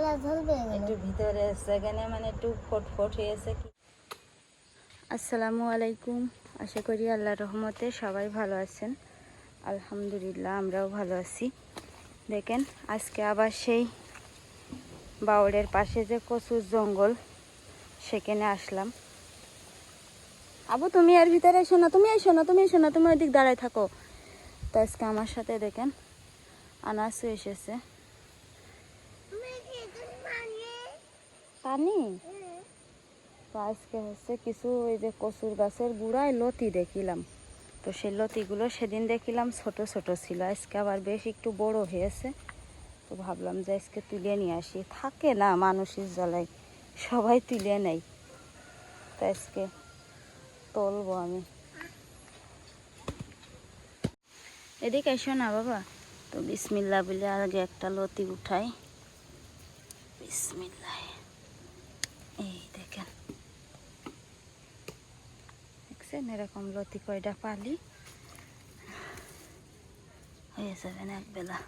একটু ভিতরে সেখানে মানে একটু ফটফট হয়েছে কি? আসসালামু আলাইকুম আশা করি আল্লাহ রহমতে সবাই ভালো আছেন। আলহামদুলিল্লাহ আমরাও ভালো আছি। দেখেন আজকে আবার সেই বাউলের পাশে যে কচুর জঙ্গল সেখানে আসলাম। আবু তুমি এর ভিতরে এসো না তুমি এসো না তুমি এসো না তুমি ওইদিক দাঁড়ায় থাকো। তো আজকে আমার সাথে দেখেন আনাসু এসেছে। পানি? আজকে হচ্ছে কিছু ওই যে কচুর গাছের গুড়ায় লতি দেখিলাম। তো সেই লতিগুলো সেদিন দেখিলাম ছোট ছোট ছিল। আজকে আবার বেশ একটু বড় হয়েছে। তো ভাবলাম যে আজকে তুলে নিয়ে আসি। থাকে না মানুষের জ্বালায়, সবাই তুলে নেয়। তো আজকে তুলবো আমি। এদিকে এসো না বাবা। তো বিসমিল্লা বলে আগে একটা লতি উঠাই। বিসমিল্লাহ। এই দেখেন। দেখছেন? এরকম লতি কয়টা পালি? হয়ে যাবেন একবেলা।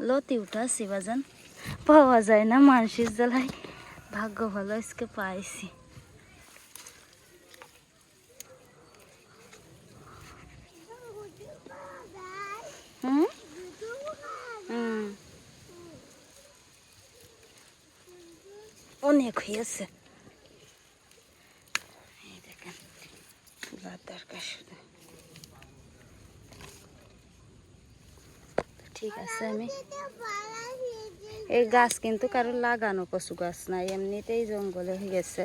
লতি উঠাছি বাজান। পাওয়া যায় না মানুষের জ্বালায়। ভাগ্য ভালো আজকে পাইছি। অনেক হয়েছে এই দেখেন তুলার দরকার শুধু ঠিক আছে আমি এই গাছ কিন্তু কারও লাগানো কচু গাছ নাই এমনিতেই জঙ্গলে হয়ে গেছে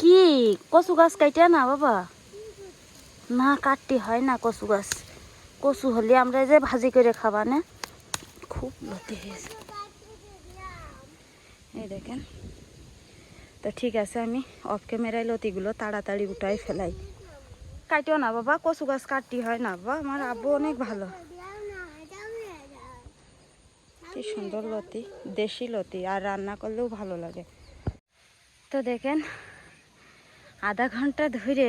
কি? কচু গাছ কাইটা না বাবা? না, কাটতে হয় না কচু গাছ। কচু হলে আমরা যে ভাজি করে খাবা না খুব লতি হয়েছে। এই দেখেন। তো ঠিক আছে, আমি অফ ক্যামেরায় লতিগুলো তাড়াতাড়ি উঠাই ফেলাই। কাটিও না বাবা, কচু গাছ কাটতে হয় না বাবা। আমার আব্বু অনেক ভালো। কি সুন্দর লতি, দেশি লতি, আর রান্না করলেও ভালো লাগে। তো দেখেন, আধা ঘণ্টা ধরে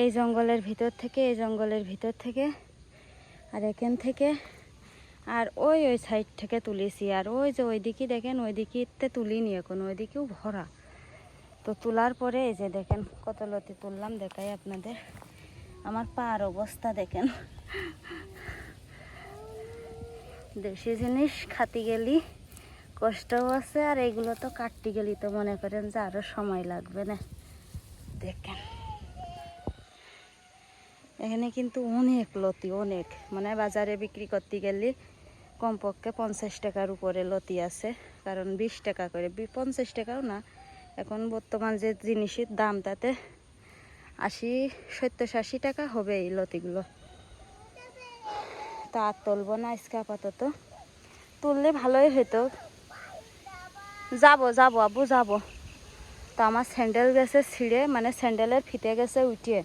এই জঙ্গলের ভিতর থেকে, এই জঙ্গলের ভিতর থেকে, আর এখান থেকে, আর ওই ওই সাইড থেকে তুলেছি। আর ওই যে ওইদিকে দেখেন ওইদিকে তুলিনি এখন, ওইদিকেও ভরা। তো তোলার পরে এই যে দেখেন কত লতি তুললাম, দেখাই আপনাদের। আমার পার অবস্থা দেখেন। দেশি জিনিস খাতি গেলি। কষ্টও আছে আর এইগুলো তো কাটতে গেলি তো মনে করেন যে আরও সময় লাগবে না। দেখেন। এখানে কিন্তু অনেক লতি, অনেক। মানে বাজারে বিক্রি করতে গেলে কমপক্ষে পঞ্চাশ টাকার উপরে লতি আছে। কারণ বিশ টাকা করে পঞ্চাশ টাকাও না। এখন বর্তমান যে জিনিসের দাম, তাতে আশি, সত্তর, আশি টাকা হবে এই লতিগুলো। তা আর তুলবো না আজকে আপাতত। তুললে ভালোই হতো যাব যাব, আব্বু, যাব। তো আমার স্যান্ডেল গেছে ছিঁড়ে মানে স্যান্ডেলের ফিতে গেছে উঠিয়ে।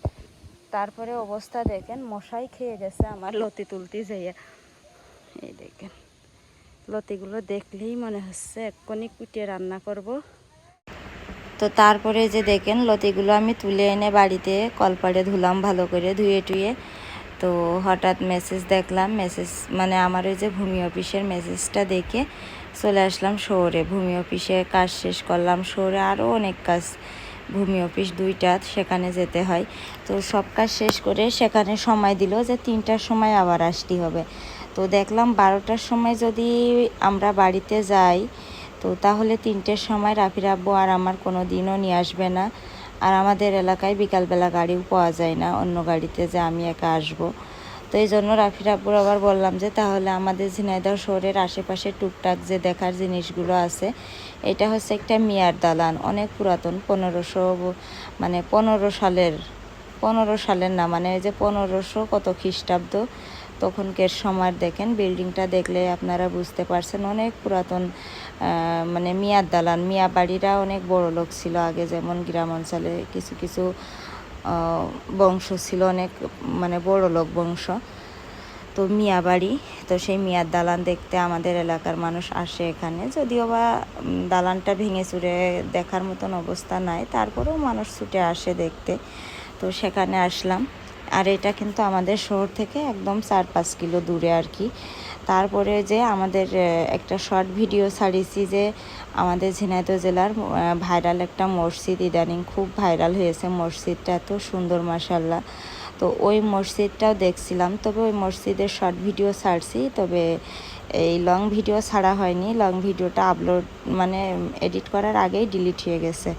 তারপরে অবস্থা দেখেন, মশাই খেয়ে গেছে আমার লতি তুলতে যাইয়া এই দেখেন, লতিগুলো দেখলেই মনে হচ্ছে এক্ষুনি কুটিয়ে রান্না করব। তো তারপরে যে দেখেন, লতিগুলো আমি তুলে এনে বাড়িতে কলপাড়ে ধুলাম ভালো করে, ধুয়ে টুয়ে। তো হঠাৎ মেসেজ দেখলাম মেসেজ মানে আমার ওই যে ভূমি অফিসের মেসেজটা দেখে চলে আসলাম শহরে। ভূমি অফিসে কাজ শেষ করলাম শহরে আরও অনেক কাজ। ভূমি অফিস দুইটা, সেখানে যেতে হয়। তো সব কাজ শেষ করে সেখানে সময় দিল যে তিনটার সময় আবার আসতে হবে। তো দেখলাম বারোটার সময় যদি আমরা বাড়িতে যাই, তো তাহলে তিনটের সময় রাফির আব্বু আর আমার কোনো দিনও নিয়ে আসবে না। আর আমাদের এলাকায় বিকালবেলা গাড়িও পাওয়া যায় না, অন্য গাড়িতে যে আমি একা আসব। তো এই জন্য রাফির আব্বুর আবার বললাম যে, তাহলে আমাদের ঝিনাইদহ শহরের আশেপাশে টুকটাক যে দেখার জিনিসগুলো আছে, এটা হচ্ছে একটা মিয়ার দালান, অনেক পুরাতন, পনেরোশো মানে পনেরো সালের পনেরো সালের না মানে যে পনেরোশো কত খ্রিস্টাব্দ তখনকার সময় দেখেন, বিল্ডিংটা দেখলে আপনারা বুঝতে পারছেন অনেক পুরাতন মানে মিয়ার দালান, মিয়া বাড়িরা অনেক বড় লোক ছিল আগে, যেমন গ্রাম অঞ্চলে কিছু কিছু বংশ ছিল, অনেক মানে বড় লোক বংশ। তো মিয়া বাড়ি, তো সেই মিয়ার দালান দেখতে আমাদের এলাকার মানুষ আসে এখানে। যদিও বা দালানটা ভেঙে চুরে দেখার মতন অবস্থা নাই, তারপরেও মানুষ ছুটে আসে দেখতে। তো সেখানে আসলাম। আর এটা কিন্তু আমাদের শহর থেকে একদম চার পাঁচ কিলো দূরে আর কি। তারপরে যে আমাদের একটা শর্ট ভিডিও ছাড়িয়েছি যে আমাদের ঝিনাইদহ জেলার ভাইরাল একটা মসজিদ ইদানিং খুব ভাইরাল হয়েছে। মসজিদটা এত সুন্দর মাসাল্লাহ তো ওই মসজিদটাও দেখছিলাম। তবে ওই মসজিদের শর্ট ভিডিও ছাড়ছি। তবে এই লং ভিডিও ছাড়া হয়নি। লং ভিডিওটা আপলোড মানে এডিট করার আগেই ডিলিট হয়ে গেছে।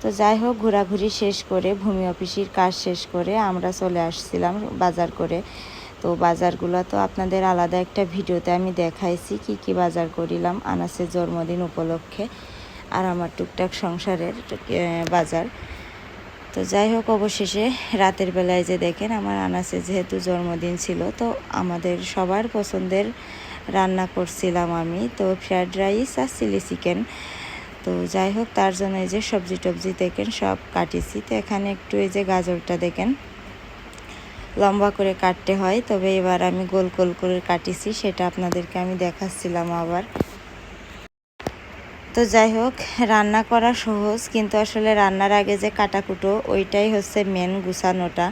তো যাই হোক, ঘোরাঘুরি শেষ করে, ভূমি অফিসের কাজ শেষ করে আমরা চলে আসছিলাম বাজার করে। তো বাজারগুলো তো আপনাদের আলাদা একটা ভিডিওতে আমি দেখাইছি, কি কি বাজার করিলাম, আনাসের জন্মদিন উপলক্ষে আর আমার টুকটাক সংসারের বাজার। তো যাই হোক, অবশেষে রাতের বেলায় যে দেখেন আমার আনাসে যেহেতু জন্মদিন ছিল, তো আমাদের সবার পছন্দের রান্না করছিলাম আমি। তো ফ্রায়েড রাইস আর চিলি চিকেন। তো যাই হোক, তার জন্য এই যে সবজি টবজি দেখেন, সব কাটিছি। তো এখানে একটু এই যে গাজরটা দেখেন। লম্বা করে কাটতে হয়, তবে এবার আমি গোল গোল করে কাটিছি, সেটা আপনাদেরকে আমি দেখাচ্ছিলাম আবার। তো যাই হোক, রান্না করা সহজ, কিন্তু আসলে রান্নার আগে যে কাটাকুটো, ওইটাই হচ্ছে মেন গুছানোটা।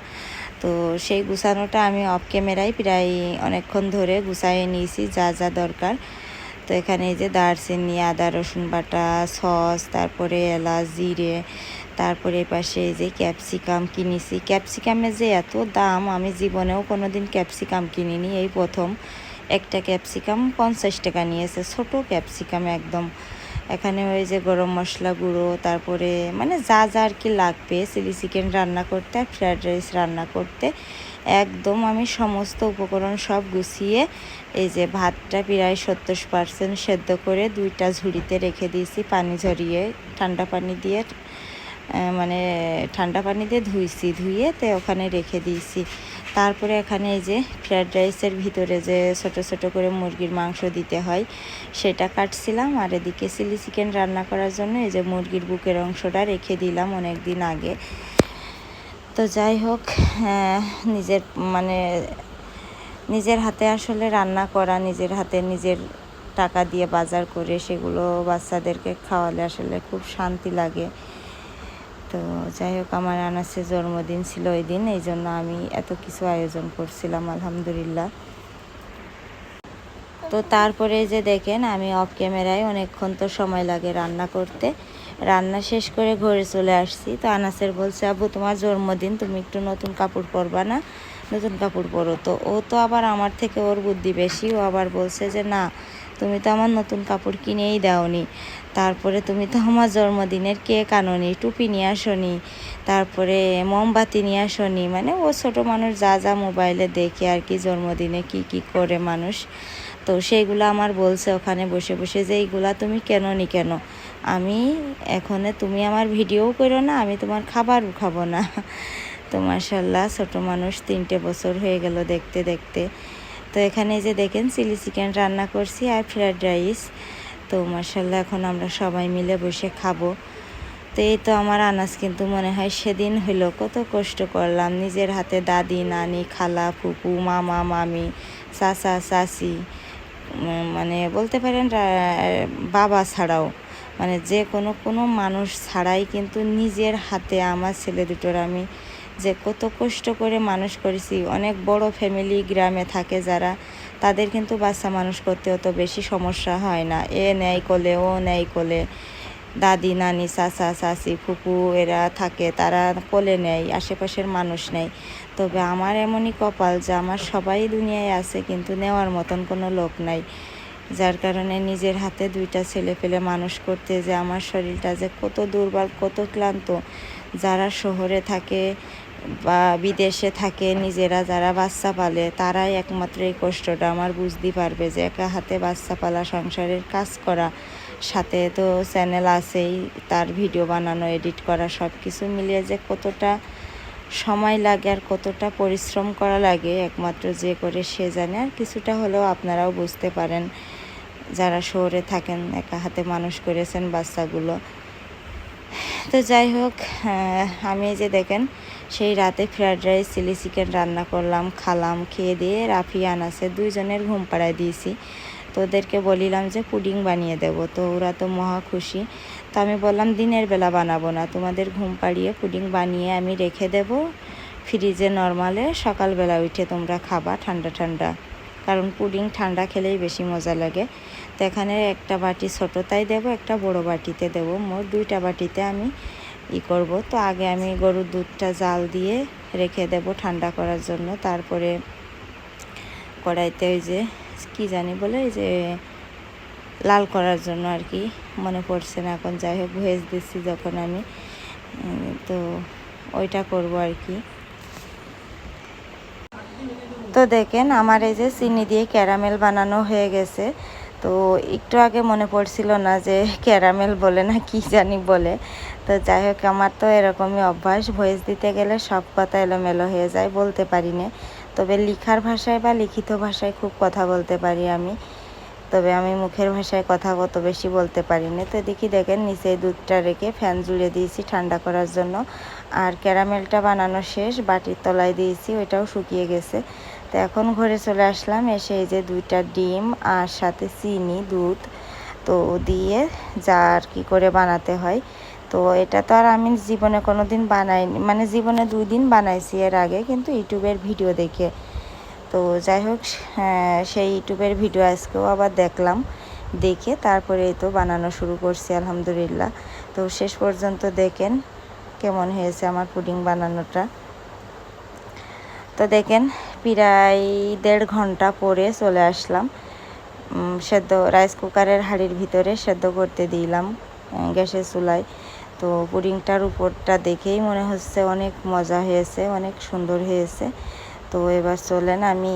তো সেই গুছানোটা আমি অফ ক্যামেরায় প্রায় অনেকক্ষণ ধরে গুছাইয়ে নিয়েছি, যা যা দরকার। তো এখানে এই যে দারচিনি, আদা, রসুন বাটা, সস, তারপরে এলাচ, জিরে, তারপরে পাশে এই যে ক্যাপসিকাম কিনেছি। ক্যাপসিকামের যে এত দাম, আমি জীবনেও কোনো দিন ক্যাপসিকাম কিনিনি। এই প্রথম একটা ক্যাপসিকাম পঞ্চাশ টাকা নিয়েছে, ছোট ক্যাপসিকাম একদম। এখানে ওই যে গরম মশলা গুঁড়ো, তারপরে মানে যা যা আর কি লাগবে, চিলি চিকেন রান্না করতে আর ফ্রায়েড রাইস রান্না করতে, একদম আমি সমস্ত উপকরণ সব গুছিয়ে এই যে ভাতটা প্রায় সত্তর পার্সেন্ট সেদ্ধ করে দুইটা ঝুড়িতে রেখে দিয়েছি পানি ঝরিয়ে, ঠান্ডা পানি দিয়ে মানে ঠান্ডা পানি দিয়ে ধুইছি ধুয়ে তো ওখানে রেখে দিয়েছি। তারপরে এখানে এই যে ফ্রায়েড রাইসের ভিতরে যে ছোট ছোট করে মুরগির মাংস দিতে হয়, সেটা কাটছিলাম আর এদিকে চিলি চিকেন রান্না করার জন্য এই যে মুরগির বুকের অংশটা রেখে দিলাম অনেক দিন আগে। তো যাই হোক নিজের মানে নিজের হাতে আসলে রান্না করা, নিজের হাতে নিজের টাকা দিয়ে বাজার করে সেগুলো বাচ্চাদেরকে খাওয়ালে আসলে খুব শান্তি লাগে। তো যাই হোক, আমার আনাসের জন্মদিন ছিল ওই দিন, এই জন্য আমি এত কিছু আয়োজন করছিলাম, আলহামদুলিল্লাহ। তো তারপরে যে দেখেন, আমি অফ ক্যামেরায় অনেকক্ষণ তো সময় লাগে রান্না করতে। রান্না শেষ করে ঘরে চলে আসছি। তো আনাসের বলছে আবু তোমার জন্মদিন, তুমি একটু নতুন কাপড় পরবা না? নতুন কাপড় পরো। তো ও তো আবার আমার থেকে ওর বুদ্ধি বেশি। ও আবার বলছে যে, না, তুমি তো আমার নতুন কাপড় কিনেই দাওনি। তারপরে তুমি তো আমার জন্মদিনের কেক আনোনি, টুপি নিয়ে আসনি, তারপরে মোমবাতি নিয়ে আসনি। মানে ও ছোট মানুষ, যা যা মোবাইলে দেখে আর কি জন্মদিনে কি কি করে মানুষ। তো সেইগুলো আমার বলছে ওখানে বসে বসে যে, এইগুলা তুমি কেন নি কেন? আমি এখনে তুমি আমার ভিডিও করো না, আমি তোমার খাবারও খাব না। তো মার্শাল্লাহ ছোটো মানুষ তিনটে বছর হয়ে গেল দেখতে দেখতে। তো এখানে যে দেখেন চিলি চিকেন রান্না করছি আর ফ্রায়েড রাইস। তো মার্শাল্লাহ এখন আমরা সবাই মিলে বসে খাব। তো এই তো আমার আনাজ কিন্তু মনে হয় সেদিন হইল। কত কষ্ট করলাম, নিজের হাতে দাদি, নানি, খালা, ফুপু, মামা, মামি, চাচা, চাচি মানে বলতে পারেন বাবা ছাড়াও। মানে যে কোনো কোনো মানুষ ছাড়াই কিন্তু নিজের হাতে আমার ছেলে দুটোর আমি যে কত কষ্ট করে মানুষ করেছি। অনেক বড় ফ্যামিলি গ্রামে থাকে যারা, তাদের কিন্তু বাচ্চা মানুষ করতে অত বেশি সমস্যা হয় না। এ নেয় কোলে, ও নেয় কোলে। দাদি, নানি, চাচা, চাচি, ফুপু এরা থাকে, তারা কোলে নেয়, আশেপাশের মানুষ নেই তবে আমার এমনই কপাল যে আমার সবাই দুনিয়ায় আছে, কিন্তু নেওয়ার মতন কোনো লোক নাই। যার কারণে নিজের হাতে দুইটা ছেলে পেলে মানুষ করতে যে আমার শরীরটা যে কত দুর্বল, কত ক্লান্ত। যারা শহরে থাকে বা বিদেশে থাকে, নিজেরা যারা বাচ্চা পালে, তারাই একমাত্র এই কষ্টটা। আমার বুঝতে পারবে যে একা হাতে বাচ্চা পালা, সংসারের কাজ করা, সাথে তো চ্যানেল আছেই, তার ভিডিও বানানো, এডিট করা সব কিছু মিলিয়ে যে কতটা সময় লাগে আর কতটা পরিশ্রম করা লাগে, একমাত্র যে করে সে জানে। আর কিছুটা হলেও আপনারাও বুঝতে পারেন, যারা শহরে থাকেন, একা হাতে মানুষ করেছেন বাচ্চাগুলো। তো যাই হোক আমি যে দেখেন, সেই রাতে ফ্রায়েড রাইস, চিলি চিকেন রান্না করলাম, খালাম, খেয়ে দিয়ে রাফি আনাসে দুইজনের ঘুম পাড়ায় দিয়েছি। তো ওদেরকে বলিলাম যে পুডিং বানিয়ে দেব। তো ওরা তো মহা খুশি। তো আমি বললাম, দিনের বেলা বানাবো না, তোমাদের ঘুম পাড়িয়ে পুডিং বানিয়ে আমি রেখে দেব ফ্রিজে নর্মালে। সকালবেলা উঠে তোমরা খাবা ঠান্ডা ঠান্ডা, কারণ পুডিং ঠান্ডা খেলেই বেশি মজা লাগে। তো এখানে একটা বাটি ছোটোটাই দেবো, একটা বড় বাটিতে দেবো। মোট দুইটা বাটিতে আমি ই করব। তো আগে আমি গরুর দুধটা জাল দিয়ে রেখে দেব ঠান্ডা করার জন্য। তারপরে কড়াইতে ওই যে, কি জানি বলে যে লাল করার জন্য আর কি মনে পড়ছে না। এখন যাই হোক, ভেজ দিচ্ছি যখন আমি। তো ওইটা করব আর কি। তো দেখেন, আমার এই যে চিনি দিয়ে ক্যারামেল বানানো হয়ে গেছে। তো একটু আগে মনে পড়ছিল না যে ক্যারামেল বলে না কি জানি বলে। তো যাই হোক, আমার তো এরকমই অভ্যাস। ভয়েস দিতে গেলে সব কথা এলোমেলো হয়ে যায়, বলতে পারি না। তবে লিখার ভাষায় বা লিখিত ভাষায় খুব কথা বলতে পারি আমি। তবে আমি মুখের ভাষায় কথা কত বেশি বলতে পারি না তো দেখি দেখেন, নিচে দুধটা রেখে ফ্যান জুড়ে দিয়েছি ঠান্ডা করার জন্য। আর ক্যারামেলটা বানানো শেষ, বাটির তলায় দিয়েছি, ওইটাও শুকিয়ে গেছে। তো এখন ঘরে চলে আসলাম, এসে এই যে দুইটা ডিম আর সাথে চিনি, দুধ, তো দিয়ে যা আর কি করে বানাতে হয়। তো এটা তো আর আমি জীবনে কোনো দিন বানাইনি মানে জীবনে দুই দিন বানাইছি এর আগে, কিন্তু ইউটিউবের ভিডিও দেখে। তো যাই হোক হ্যাঁ, সেই ইউটিউবের ভিডিও আজকেও আবার দেখলাম দেখে তারপরে তো বানানো শুরু করছি আলহামদুলিল্লাহ। তো শেষ পর্যন্ত দেখেন কেমন হয়েছে আমার পুডিং বানানোটা। তো দেখেন প্রায় দেড় ঘণ্টা পরে চলে আসলাম। সেদ্ধ রাইস কুকারের হাঁড়ির ভিতরে সেদ্ধ করতে দিলাম গ্যাসের চুলায়। তো পুডিংটার উপরটা দেখেই মনে হচ্ছে অনেক মজা হয়েছে অনেক সুন্দর হয়েছে। তো এবার চলেন আমি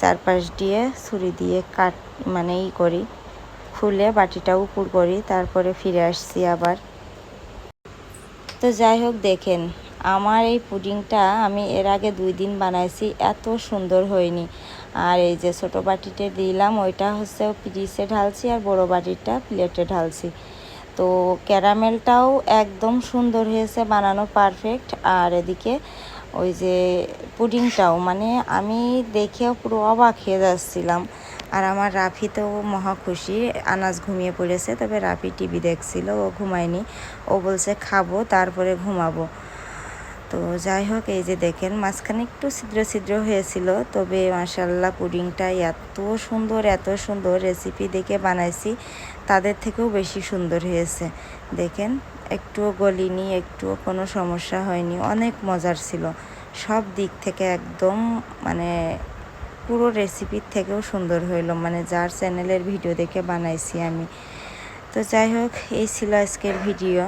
চারপাশ দিয়ে ছুরি দিয়ে কাট মানে ই করি। খুলে বাটিটা উপর করি, তারপরে ফিরে আসছি আবার। তো যাই হোক, দেখেন, আমার এই পুডিংটা আমি এর আগে দুই দিন বানাইছি, এত সুন্দর হয়নি। আর এই যে ছোটো বাটিতে দিলাম, ওইটা হচ্ছে পিরিসে ঢালছি আর বড় বাটিটা প্লেটে ঢালছি। তো ক্যারামেলটাও একদম সুন্দর হয়েছে, বানানো পারফেক্ট আর এদিকে ওই যে পুডিংটাও মানে আমি দেখে পুরো অবাক হয়ে যাচ্ছিলাম। আর আমার রাফি তো মহা খুশি, আনাজ ঘুমিয়ে পড়েছে, তবে রাফি টিভি দেখছিল, ও ঘুমায়নি। ও বলছে, খাব, তারপরে ঘুমাবো। তো যাই হোক, এই যে দেখেন, মাঝখানে একটু ছিদ্র ছিদ্র হয়েছিল, তবে মাসাল্লাহ পুডিংটা এত সুন্দর এত সুন্দর রেসিপি দেখে বানাইছি, তাদের থেকেও বেশি সুন্দর হয়েছে। দেখেন, একটুও গলিনি একটুও কোনো সমস্যা হয়নি, অনেক মজার ছিল। সব দিক থেকে একদম মানে পুরো রেসিপির থেকেও সুন্দর হইল মানে যার চ্যানেলের ভিডিও দেখে বানাইছি আমি। তো যাই হোক, এই ছিল আজকের ভিডিও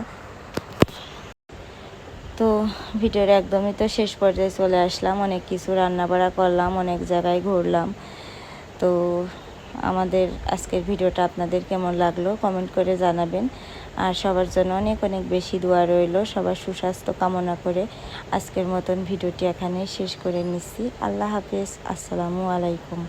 তো ভিডিওর একদমই তো শেষ পর্যায়ে চলে আসলাম, অনেক কিছু রান্না বাড়া করলাম, অনেক জায়গায় ঘুরলাম। তো আমাদের আজকের ভিডিওটা আপনাদের কেমন লাগল কমেন্ট করে জানাবেন। আর সবার জন্য অনেক অনেক বেশি দোয়া রইল, সবার সুস্বাস্থ্য কামনা করে আজকের মতন ভিডিওটি এখানে শেষ করে নিচ্ছি। আল্লাহ হাফেজ, আসসালামু আলাইকুম।